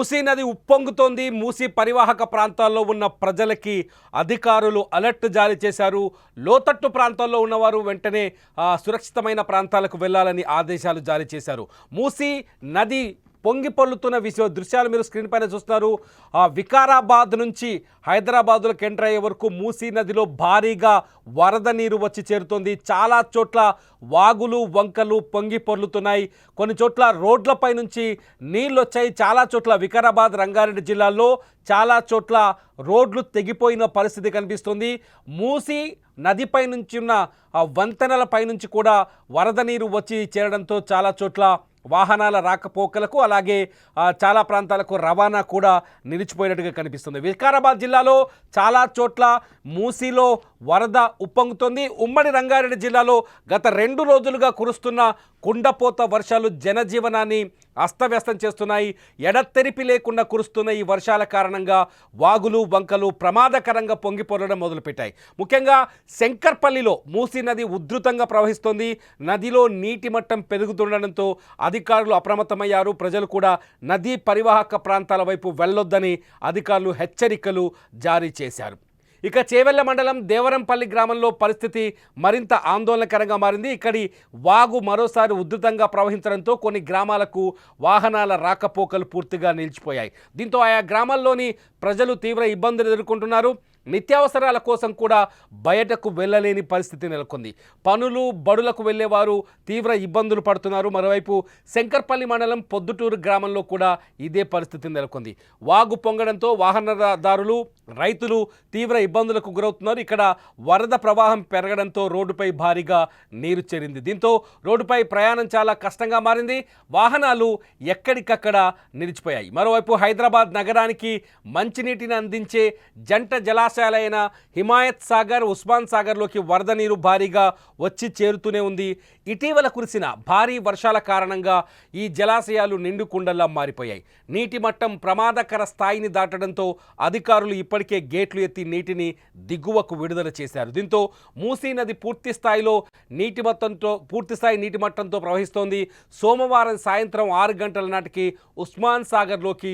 మూసీ నది ఉప్పొంగుతోంది. మూసీ పరివాహక ప్రాంతాల్లో ఉన్న ప్రజలకి అధికారులు అలర్ట్ జారీ చేశారు. లోతట్టు ప్రాంతాల్లో ఉన్నవారు వెంటనే సురక్షితమైన ప్రాంతాలకు వెళ్ళాలని ఆదేశాలు జారీ చేశారు. మూసీ నది పొంగి పొల్లుతున్న విషయ దృశ్యాలు మీరు స్క్రీన్ పైన చూస్తున్నారు. ఆ, వికారాబాద్ నుంచి హైదరాబాద్లోకి ఎంటర్ అయ్యే వరకు మూసీ నదిలో భారీగా వరద నీరు వచ్చి చేరుతోంది. చాలా చోట్ల వాగులు వంకలు పొంగి పొర్లుతున్నాయి కొన్ని చోట్ల రోడ్లపై నుంచి నీళ్ళు వచ్చాయి. చాలా చోట్ల వికారాబాద్ రంగారెడ్డి జిల్లాలో చాలా చోట్ల రోడ్లు తెగిపోయిన పరిస్థితి కనిపిస్తుంది. మూసి నదిపై నుంచి ఉన్న ఆ నుంచి కూడా వరద నీరు వచ్చి చేరడంతో చాలా చోట్ల వాహనాల రాకపోకలకు అలాగే చాలా ప్రాంతాలకు రవాణా కూడా నిలిచిపోయినట్టుగా కనిపిస్తుంది. వికారాబాద్ జిల్లాలో చాలా చోట్ల మూసీలో వరద ఉప్పొంగుతోంది. ఉమ్మడి రంగారెడ్డి జిల్లాలో గత రెండు రోజులుగా కురుస్తున్న కుండపోత వర్షాలు జనజీవనాన్ని అస్తవ్యస్తం చేస్తున్నాయి ఎడతెరిపి లేకుండా కురుస్తున్న ఈ వర్షాల కారణంగా వాగులు వంకలు ప్రమాదకరంగా పొంగిపొరడం మొదలుపెట్టాయి. ముఖ్యంగా శంకర్పల్లిలో మూసీ నది ఉధృతంగా ప్రవహిస్తోంది. నదిలో నీటి మట్టం పెరుగుతుండడంతో అధికారులు అప్రమత్తమయ్యారు. ప్రజలు కూడా నదీ పరివాహక ప్రాంతాల వైపు వెళ్ళొద్దని అధికారులు హెచ్చరికలు జారీ చేశారు. ఇక చేవెళ్ళ మండలం దేవరంపల్లి గ్రామంలో పరిస్థితి మరింత ఆందోళనకరంగా మారింది. ఇక్కడి వాగు మరోసారి ఉధృతంగా ప్రవహించడంతో కొన్ని గ్రామాలకు వాహనాల రాకపోకలు పూర్తిగా నిలిచిపోయాయి. దీంతో ఆయా గ్రామాల్లోని ప్రజలు తీవ్ర ఇబ్బందులు ఎదుర్కొంటున్నారు. నిత్యావసరాల కోసం కూడా బయటకు వెళ్ళలేని పరిస్థితి నెలకొంది. పనులు బడులకు వెళ్ళేవారు తీవ్ర ఇబ్బందులు పడుతున్నారు. మరోవైపు శంకర్పల్లి మండలం పొద్దుటూరు గ్రామంలో కూడా ఇదే పరిస్థితి నెలకొంది. వాగు పొంగడంతో వాహనదారులు రైతులు తీవ్ర ఇబ్బందులకు గురవుతున్నారు. ఇక్కడ వరద ప్రవాహం పెరగడంతో రోడ్డుపై భారీగా నీరు చేరింది. దీంతో రోడ్డుపై ప్రయాణం చాలా కష్టంగా మారింది. వాహనాలు ఎక్కడికక్కడ నిలిచిపోయాయి. మరోవైపు హైదరాబాద్ నగరానికి మంచినీటిని అందించే జంట జలాశయాలైన హిమాయత్ సాగర్ ఉస్మాన్ సాగర్లోకి వరద నీరు భారీగా వచ్చి చేరుతూనే ఉంది. ఇటీవల కురిసిన భారీ వర్షాల కారణంగా ఈ జలాశయాలు నిండు కుండల్లా మారిపోయాయి. నీటి మట్టం ప్రమాదకర స్థాయిని దాటడంతో అధికారులు ఇప్పటికే గేట్లు ఎత్తి నీటిని దిగువకు విడుదల చేశారు. దీంతో మూసీ నది పూర్తి స్థాయిలో నీటి మట్టంతో పూర్తి స్థాయి నీటి మట్టంతో ప్రవహిస్తోంది. సోమవారం సాయంత్రం ఆరు గంటల నాటికి ఉస్మాన్ సాగర్లోకి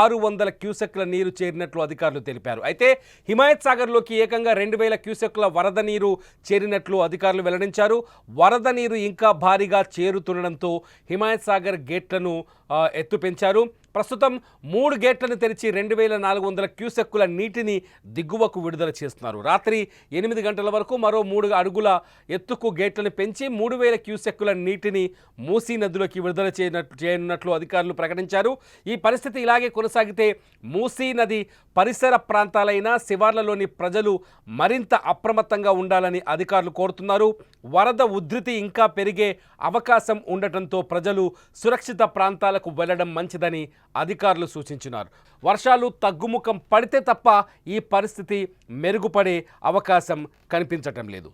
ఆరు వందల క్యూసెక్ల నీరు చేరినట్లు అధికారులు తెలిపారు. అయితే హిమాయత్ సాగర్లోకి ఏకంగా రెండు వేల క్యూసెక్ల వరద నీరు చేరినట్లు అధికారులు వెల్లడించారు. వరద నీరు ఇంకా భారీగా చేరుతుండడంతో హిమాయత్ సాగర్ గేట్లను ఎత్తు పెంచారు ప్రస్తుతం మూడు గేట్లను తెరిచి రెండు వేల నాలుగు వందల క్యూసెక్కుల నీటిని దిగువకు విడుదల చేస్తున్నారు. రాత్రి ఎనిమిది గంటల వరకు మరో మూడు అడుగుల ఎత్తుకు గేట్లను పెంచి మూడు వేల క్యూసెక్కుల నీటిని మూసీ నదిలోకి విడుదల చేయనట్లు చేయనున్నట్లు అధికారులు ప్రకటించారు. ఈ పరిస్థితి ఇలాగే కొనసాగితే మూసీ నది పరిసర ప్రాంతాలైన శివార్లలోని ప్రజలు మరింత అప్రమత్తంగా ఉండాలని అధికారులు కోరుతున్నారు. వరద ఉధృతి ఇంకా పెరిగే అవకాశం ఉండటంతో ప్రజలు సురక్షిత ప్రాంతాలకు వెళ్ళడం మంచిదని అధికారులు సూచించినారు. వర్షాలు తగ్గుముఖం పడితే తప్ప ఈ పరిస్థితి మెరుగుపడే అవకాశం కనిపించటం లేదు.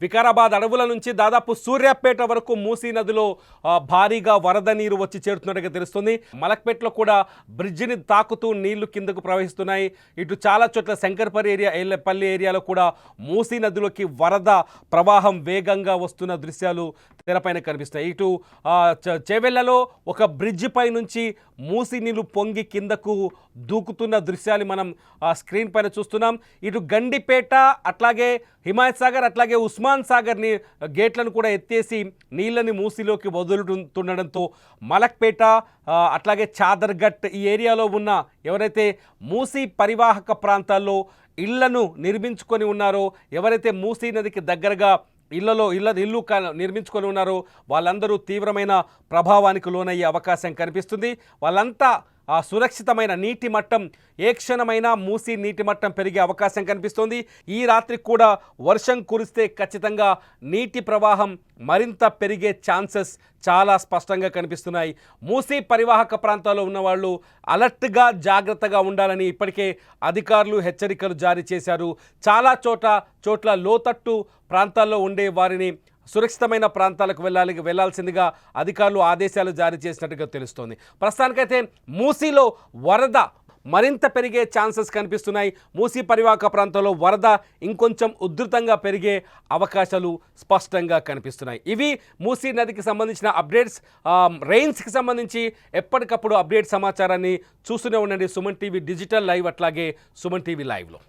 వికారాబాద్ అడవుల నుంచి దాదాపు సూర్యాపేట వరకు మూసీ నదిలో భారీగా వరద నీరు వచ్చి చేరుతున్నట్టుగా తెలుస్తుంది. మలక్పేటలో కూడా బ్రిడ్జిని తాకుతూ నీళ్ళు కిందకు ప్రవహిస్తున్నాయి. ఇటు చాలా చోట్ల శంకర్పల్లి ఏరియా ఏలపల్లి ఏరియాలో కూడా మూసీ నదిలోకి వరద ప్రవాహం వేగంగా వస్తున్న దృశ్యాలు తెరపైన కనిపిస్తాయి ఇటు ఆ, చేవెళ్ళలో ఒక బ్రిడ్జి పై నుంచి మూసి నీళ్ళు పొంగి కిందకు దూకుతున్న దృశ్యాలు మనం ఆ స్క్రీన్ పైన చూస్తున్నాం. ఇటు గండిపేట అట్లాగే హిమాయత్ సాగర్ అట్లాగే ఉస్మాన్ సాగర్ని గేట్లను కూడా ఎత్తేసి నీళ్ళని మూసిలోకి వదులుతుండడంతో మలక్పేట అట్లాగే చాదర్ఘట్ ఈ ఏరియాలో ఉన్న ఎవరైతే మూసీ పరివాహక ప్రాంతాల్లో ఇళ్ళను నిర్మించుకొని ఉన్నారో ఎవరైతే మూసీ నదికి దగ్గరగా ఇళ్ళలో ఇళ్ళ ఇల్లు క- నిర్మించుకొని ఉన్నారో వాళ్ళందరూ తీవ్రమైన ప్రభావానికి లోనయ్యే అవకాశం కనిపిస్తుంది. వాళ్ళంతా ఆ సురక్షితమైన నీటి మట్టం ఏ క్షణమైనా మూసి నీటి మట్టం పెరిగే అవకాశం కనిపిస్తోంది. ఈ రాత్రి కూడా వర్షం కురిస్తే ఖచ్చితంగా నీటి ప్రవాహం మరింత పెరిగే ఛాన్సెస్ చాలా స్పష్టంగా కనిపిస్తున్నాయి. మూసీ పరివాహక ప్రాంతాల్లో ఉన్న వాళ్ళు అలర్ట్గా జాగ్రత్తగా ఉండాలని ఇప్పటికే అధికారులు హెచ్చరికలు జారీ చేశారు. చాలా చోట చోట్ల లోతట్టు ప్రాంతాల్లో ఉండే వారిని సురక్షితమైన ప్రాంతాలకు వెళ్ళాలి వెళ్ళాల్సిందిగా అధికారులు ఆదేశాలు జారీ చేసినట్టుగా తెలుస్తోంది. ప్రస్తుతానికైతే మూసీలో వరద మరింత పెరిగే ఛాన్సెస్ కనిపిస్తున్నాయి. మూసీ పరివాహక ప్రాంతంలో వరద ఇంకొంచెం ఉధృతంగా పెరిగే అవకాశాలు స్పష్టంగా కనిపిస్తున్నాయి. ఇవి మూసీ నదికి సంబంధించిన అప్డేట్స్ రెయిన్స్కి సంబంధించి ఎప్పటికప్పుడు అప్డేట్ సమాచారాన్ని చూస్తూనే ఉండండి. సుమన్ టీవీ డిజిటల్ లైవ్ అట్లాగే సుమన్ టీవీ లైవ్లో.